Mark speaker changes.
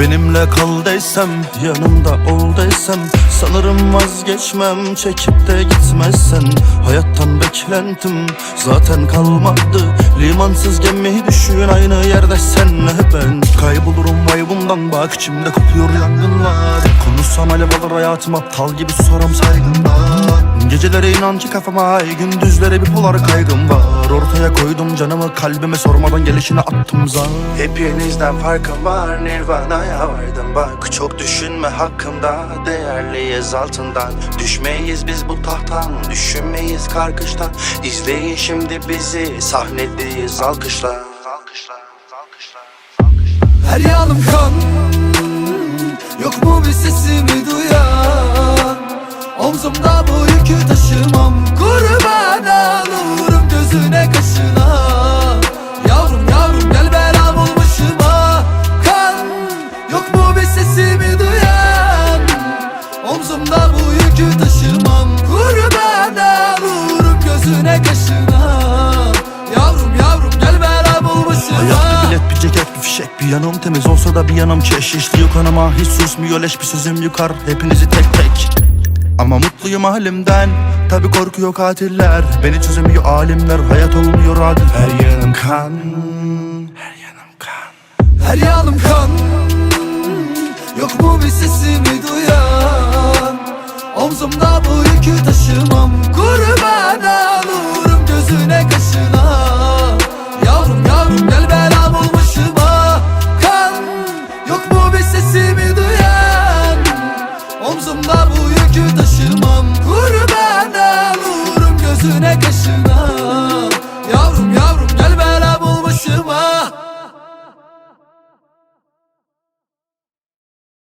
Speaker 1: benimle kal desem Yanımda ol desem Sanırım vazgeçmem çekip de gitmezsen. Hayattan beklentim zaten kalmadı. Limansız gemi düşün aynı yerde senle ben. Kaybolurum vibe'ımdan bak içimde kopuyor yangınlar. Konuşsam alev alır hayatım aptal gibi soram saygımdan Gecelere inan ki kafama ay gündüzlere bir polar kaygım var. Ortaya koydum canımı kalbime sormadan gelişine attım zar. Hepinizden farkım var Nirvana'ya vardım. Bak Çok düşünme hakkımda değerliyiz altından. Düşmeyiz biz bu tahttan Düşünmeyiz karkışta İzleyin şimdi bizi sahnedeyiz alkışla Alkışla, alkışla, alkışla
Speaker 2: Her yanım kan. Yok mu bir sesimi duyan Omzumda bu yükü taşımam. Kurban olurum gözüne kaşına. Yavrum yavrum gel belam ol başıma Kan Yok mu bir sesimi duyan? Omzumda bu yükü taşımam. Kurban olurum gözüne kaşına. Yavrum yavrum gel belam ol başıma
Speaker 1: bir bilet bir ceket bir fişek bir yanım. Temiz olsa da bir yanım keş İşliyor kanıma hiç susmuyor leş bir sözüm yukar. Hepinizi tek tek Ama mutluyum halimden. Tabi korkuyor katiller. Beni çözemiyor alimler. Hayat olmuyor adil. Her yanım kan. Her yanım kan.
Speaker 2: Her yanım kan. Yok mu bir sesimi duyan. Omzumda bu yükü taşımam. Kurban olurum gözüne kaşına. Yavrum yavrum gel belam ol başıma Kan. Yok mu bir sesimi